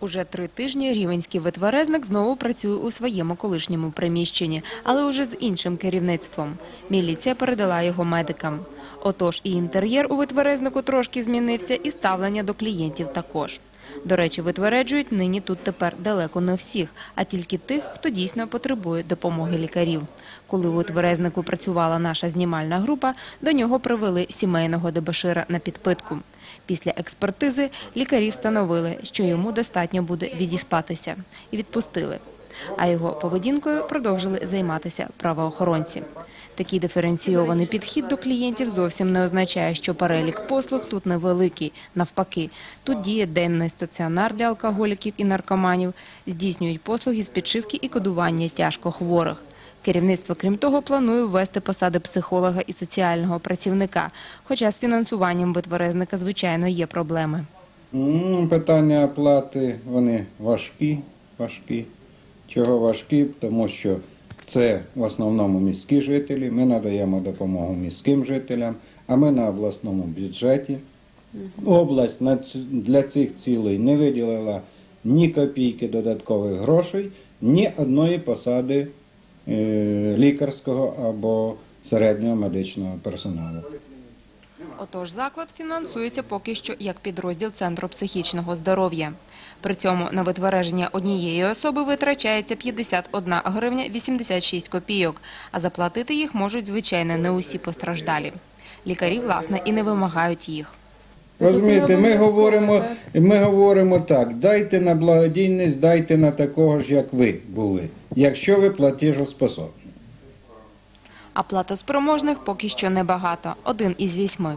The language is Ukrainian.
Уже три тижні рівенський витверезник знову працює у своєму колишньому приміщенні, але уже з іншим керівництвом. Міліція передала його медикам. Отож, і інтер'єр у витверезнику трошки змінився, і ставлення до клієнтів також. До речі, витвереджують нині тут тепер далеко не всіх, а тільки тих, хто дійсно потребує допомоги лікарів. Коли у тверезнику працювала наша знімальна група, до нього привели сімейного дебашира на підпитку. Після експертизи лікарі встановили, що йому достатньо буде відіспатися, і відпустили. А його поведінкою продовжили займатися правоохоронці. Такий диференційований підхід до клієнтів зовсім не означає, що перелік послуг тут невеликий. Навпаки, тут діє денний стаціонар для алкоголіків і наркоманів, здійснюють послуги з підшивки і кодування тяжко хворих. Керівництво, крім того, планує ввести посади психолога і соціального працівника, хоча з фінансуванням витверезника, звичайно, є проблеми. Питання оплати вони важкі, важкі. Чого важкі? Тому що це в основному міські жителі. Ми надаємо допомогу міським жителям, а ми на обласному бюджеті. Область для цих цілей не виділила ні копійки додаткових грошей, ні одної посади е, лікарського або середнього медичного персоналу. Отож, заклад фінансується поки що як підрозділ Центру психічного здоров'я. При цьому на витвереження однієї особи витрачається 51 гривня 86 копійок, а заплатити їх можуть, звичайно, не усі постраждалі. Лікарі, власне, і не вимагають їх. Розумієте, ми говоримо, ми говоримо так: дайте на благодійність, дайте на такого ж, як ви були, якщо ви платіжоспособні. А платоспроможних поки що небагато – один із вісьми.